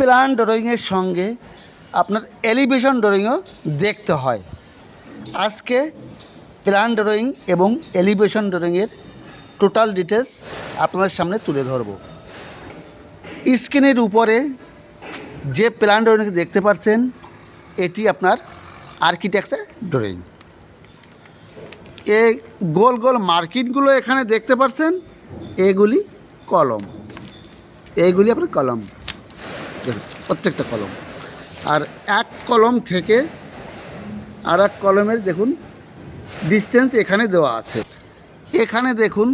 Plan ড্রয়িংয়ের সঙ্গে আপনার এলিভেশন ড্রয়িংও দেখতে হয়। আজকে প্ল্যান ড্রয়িং এবং এলিভেশন ড্রয়িংয়ের টোটাল ডিটেলস আপনাদের সামনে তুলে ধরব। স্ক্রিনের উপরে যে প্ল্যান ড্রয়িং দেখতে পাচ্ছেন, এটি আপনার আর্কিটেকচার ড্রয়িং। এই গোল গোল মার্কিটগুলো এখানে দেখতে পাচ্ছেন, এগুলি কলম। এইগুলি আপনার কলম। প্রত্যেকটা কলম। আর এক কলম থেকে আর এক কলমের দেখুন ডিস্টেন্স এখানে দেওয়া আছে। এখানে দেখুন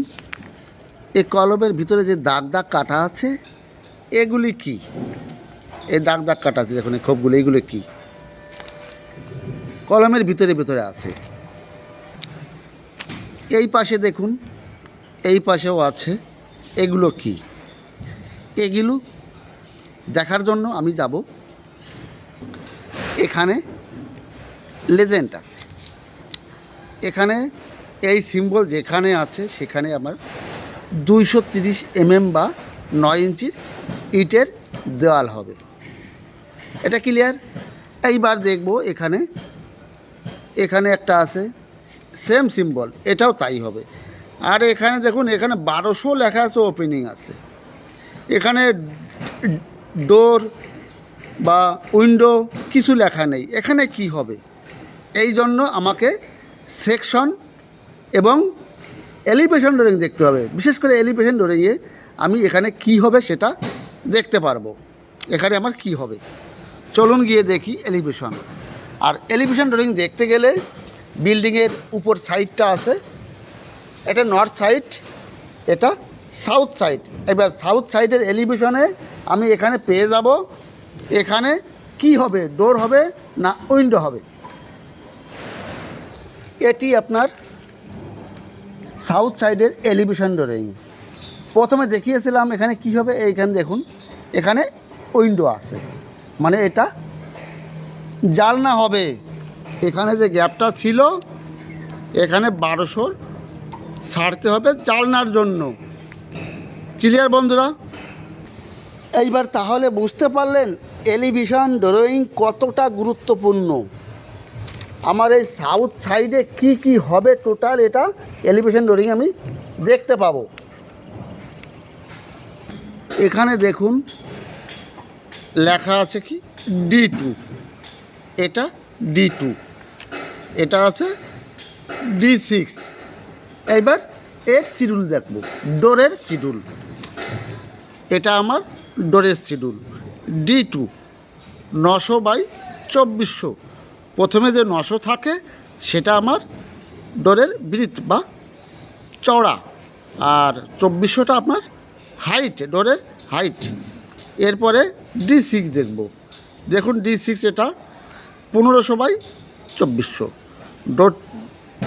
এই কলমের ভিতরে যে দাগ দাগ কাটা আছে, এগুলি কি? এই দাগ দাগ কাটা আছে, দেখুন এই খোপগুলো এগুলো কি? কলমের ভিতরে ভিতরে আছে। এই পাশে দেখুন, এই পাশেও আছে, এগুলো কি? এগুলো দেখার জন্য আমি যাব এখানে লেজেন্ড। আছে এখানে এই সিম্বল যেখানে আছে, সেখানে আমার দুইশো তিরিশ এমএম বা নয় ইঞ্চির ইটের দেওয়াল হবে। এটা ক্লিয়ার? এইবার দেখব এখানে এখানে একটা আছে, সেম সিম্বল, এটাও তাই হবে। আর এখানে দেখুন, এখানে বারোশো লেখা আছে, ওপেনিং আছে। এখানে ডোর বা উইন্ডো কিছু লেখা নেই। এখানে কি হবে? এই জন্য আমাকে সেকশন এবং এলিভেশন ড্রয়িং দেখতে হবে। বিশেষ করে এলিভেশন ড্রয়িংয়ে আমি এখানে কি হবে সেটা দেখতে পারব। এখানে আমার কি হবে? চলুন গিয়ে দেখি এলিভেশন। আর এলিভেশন ড্রয়িং দেখতে গেলে বিল্ডিংয়ের উপর সাইডটা আছে। এটা নর্থ সাইড, এটা সাউথ সাইড এবার সাউথ সাইডের এলিভেশনে আমি এখানে পেয়ে যাব। এখানে কি হবে? ডোর হবে না উইন্ডো হবে? এটি আপনার সাউথ সাইডের এলিভেশন ড্রয়িং প্রথমে দেখিয়েছিলাম এখানে কি হবে, এইখানে দেখুন, এখানে উইন্ডো আছে। মানে এটা জালনা হবে। এখানে যে গ্যাপটা ছিল, এখানে বারোশোর ছাড়তে হবে জালনার জন্য। ক্লিয়ার বন্ধুরা? এইবার তাহলে বুঝতে পারলেন এলিভিশন ড্রয়িং কতটা গুরুত্বপূর্ণ। আমার এই সাউথ সাইডে কি কি হবে টোটাল এটা এলিভেশন ড্রয়িং আমি দেখতে পাবো। এখানে দেখুন, লেখা আছে কি? ডি টু এটা ডি টু এটা আছে ডি সিক্স এইবার এর শিডিউল দেখব, ডোরের শিডিউল এটা আমার ডোরের শিডিউল। ডি টু, নশো বাই চব্বিশশো। প্রথমে যে নশো থাকে, সেটা আমার ডোরের ব্রিথ বা চওড়া। আর চব্বিশশোটা আপনার হাইট, ডোরের হাইট। এরপরে ডি সিক্স দেখব। দেখুন ডি সিক্স এটা পনেরোশো বাই চব্বিশশো। ডোর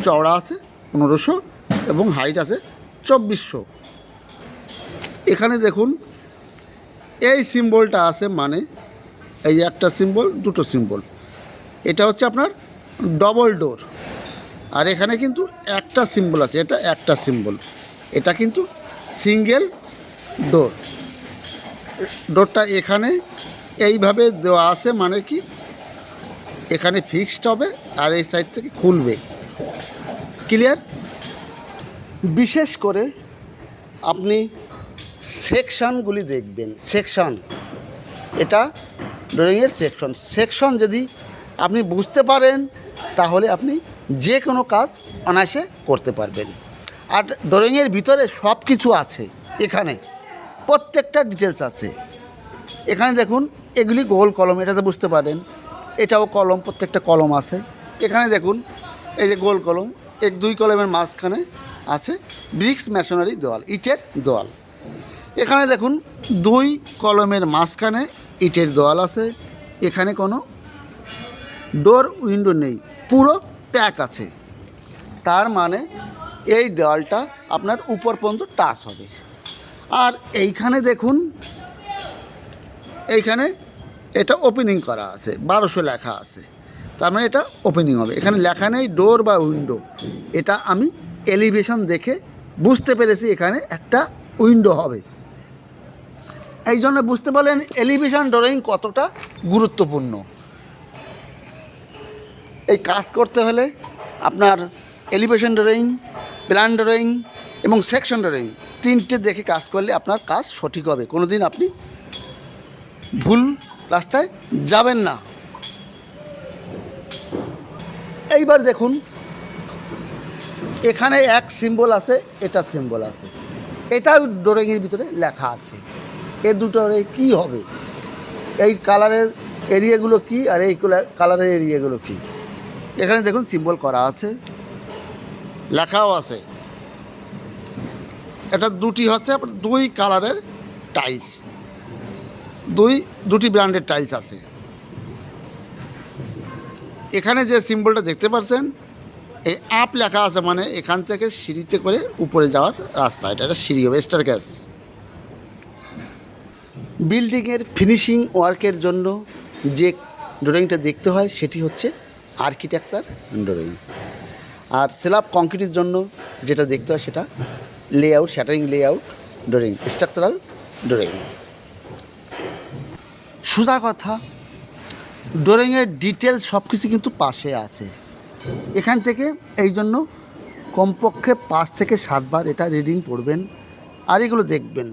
চওড়া আছে পনেরোশো এবং হাইট আছে চব্বিশশো। এখানে দেখুন, এই সিম্বলটা আছে মানে এই একটা সিম্বল, দুটো সিম্বল। এটা হচ্ছে আপনার ডবল ডোর আর এখানে কিন্তু একটা সিম্বল আছে, এটা একটা সিম্বল। এটা কিন্তু সিঙ্গেল ডোর ডোরটা এখানে, এইভাবে দেওয়া আছে মানে কি, এখানে ফিক্সড হবে আর এই সাইড থেকে খুলবে। ক্লিয়ার বিশেষ করে আপনি সেকশনগুলি দেখবেন, সেকশন। এটা ড্রয়িংয়ের সেকশন। সেকশন যদি আপনি বুঝতে পারেন, তাহলে আপনি যে কোনো কাজ অনায়াসে করতে পারবেন। আর ড্রয়িংয়ের ভিতরে সব কিছু আছে, এখানে। প্রত্যেকটা ডিটেলস আছে। এখানে দেখুন, এগুলি গোল কলম, এটাতে বুঝতে পারেন। এটাও কলম, প্রত্যেকটা কলম আছে। এখানে দেখুন, এই যে গোল কলম, এক দুই কলমের মাঝখানে আছে ব্রিক্স মেশনারি দেওয়াল, ইটের দেওয়াল। এখানে দেখুন দুই কলমের মাঝখানে ইটের দেওয়াল আছে, এখানে কোনো ডোর উইন্ডো নেই, পুরো প্যাক আছে। তার মানে এই দেওয়ালটা আপনার উপর পর্যন্ত টাচ হবে। আর এইখানে দেখুন, এইখানে এটা ওপেনিং করা আছে, বারোশো লেখা আছে। তার মানে এটা ওপেনিং হবে। এখানে লেখা নেই ডোর বা উইন্ডো। এটা আমি এলিভেশন দেখে বুঝতে পেরেছি এখানে একটা উইন্ডো হবে। এই জন্য বুঝতে পারলেন এলিভেশন ড্রয়িং কতটা গুরুত্বপূর্ণ। এই কাজ করতে হলে আপনার এলিভেশন ড্রয়িং, প্ল্যান ড্রয়িং এবং সেকশন ড্রয়িং তিনটে দেখে কাজ করলে আপনার কাজ সঠিক হবে। কোনো দিন আপনি ভুল রাস্তায় যাবেন না। এইবার দেখুন, এখানে এক সিম্বল আছে, এটা সিম্বল আছে। এটাও ড্রয়িংয়ের ভিতরে লেখা আছে। এ দুটোর কী হবে? এই কালারের এরিয়াগুলো কি আর এই কালারের এরিয়াগুলো কি? এখানে দেখুন সিম্বল করা আছে, লেখাও আছে। এটা দুটি হচ্ছে দুই কালারের টাইলস দুই, দুটি ব্র্যান্ডের টাইলস আছে। এখানে যে সিম্বলটা দেখতে পাচ্ছেন, এই আপ লেখা আছে মানে এখান থেকে সিঁড়িতে করে উপরে যাওয়ার রাস্তা। এটা একটা সিঁড়ি হবে স্টার গ্যাস বিল্ডিংয়ের ফিনিশিং ওয়ার্কের জন্য যে ড্রয়িংটা দেখতে হয়, সেটি হচ্ছে আর্কিটেকচার ড্রয়িং। আর স্ল্যাব কংক্রিটের জন্য যেটা দেখতে হয়, সেটা layout shuttering layout drawing structural drawing. সোজা কথা, ড্রয়িংয়ের ডিটেলস সব কিছু কিন্তু পাশে আছে। এখান থেকে এই জন্য কমপক্ষে পাঁচ থেকে সাতবার এটা রিডিং পড়বেন, আর এগুলো দেখবেন।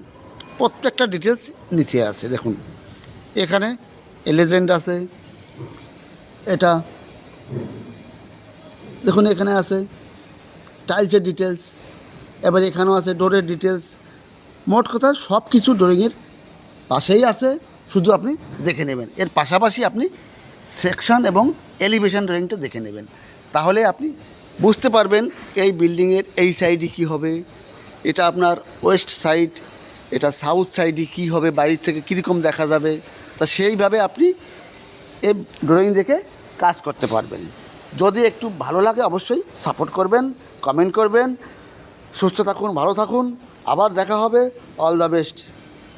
প্রত্যেকটা ডিটেলস নিচে আছে, দেখুন। এখানে এলিজেন্ড আছে, এটা, দেখুন এখানে আছে টাইলসের ডিটেলস এবার এখানেও আছে ডোরের ডিটেলস মোট কথা সব কিছু ড্রয়িংয়ের পাশেই আছে, শুধু আপনি দেখে নেবেন। এর পাশাপাশি আপনি সেকশন এবং এলিভেশন ড্রয়িংটা দেখে নেবেন। তাহলে আপনি বুঝতে পারবেন এই বিল্ডিংয়ের এই সাইডে কী হবে। এটা আপনার ওয়েস্ট সাইড এটা সাউথ সাইডে কী হবে, বাইরের থেকে কীরকম দেখা যাবে, তা সেইভাবে আপনি এ ড্রয়িং দেখে কাজ করতে পারবেন। যদি একটু ভালো লাগে অবশ্যই সাপোর্ট করবেন কমেন্ট করবেন। সুস্থ থাকুন, ভালো থাকুন। আবার দেখা হবে। All the best